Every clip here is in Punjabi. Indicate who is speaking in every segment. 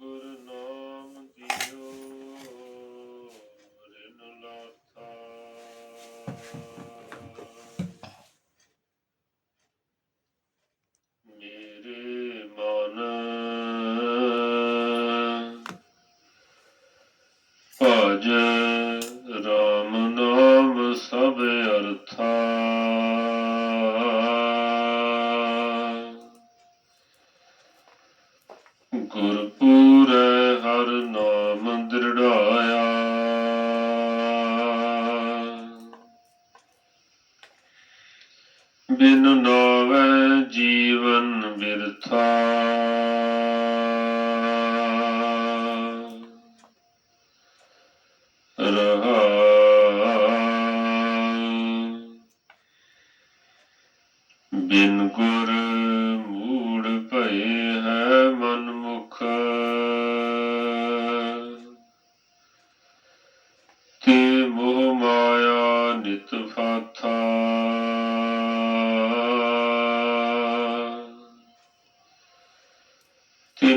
Speaker 1: ਗੁਰ ਗੁਰਪੂਰੈ ਹਰ ਨਾਮ ਦ੍ਰਿੜਾਇਆ। ਬਿਨ ਨਾਵੈ ਜੀਵਨ ਬਿਰਥਾ। ਰਹਾ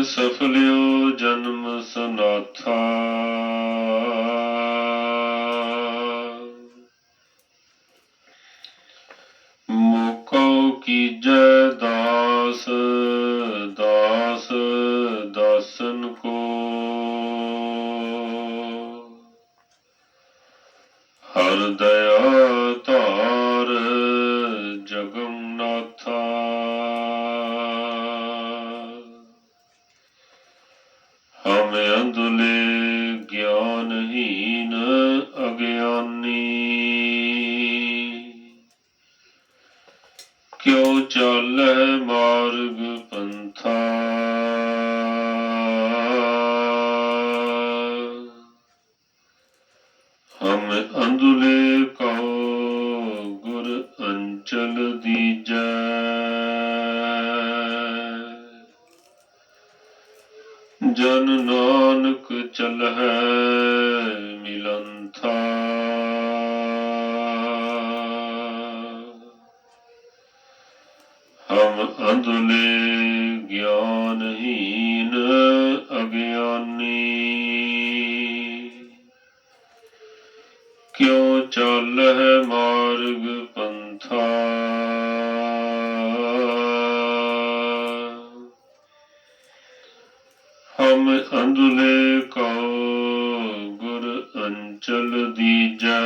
Speaker 1: ਤਿਨ ਸਫਲਿਓ ਜਨਮ ਸਨਾਥਾ। ਮੋਕੋ ਕੀਜੈ ਦਾਸ ਦਾਸ ਦਾਸਨ ਕੋ। ਹਰ ਦਇਆ ਹਮ ਅੰਧਲੇ ਗਿਆਨਹੀਨ ਅਗਿਆਨੀ। ਕਿਉ ਚਾਲੈ ਮਾਰਗ ਪੰਥਾ? ਹਮ ਅੰਧਲੇ ਕਹੋ ਜਨ ਨਾਨਕ ਚਲਹਿ ਮਿਲੰਥਾ। ਹਮ ਅੰਧਲੇ ਗਿਆਨਹੀਨ ਅਗਿਆਨੀ। ਕਿਉ ਚਾਲਹਿ ਮਾਰਗ ਪੰਥਾ? ਹਮ ਅੰਧਲੇ ਕਉ ਗੁਰ ਅੰਚਲ ਦੀਜੈ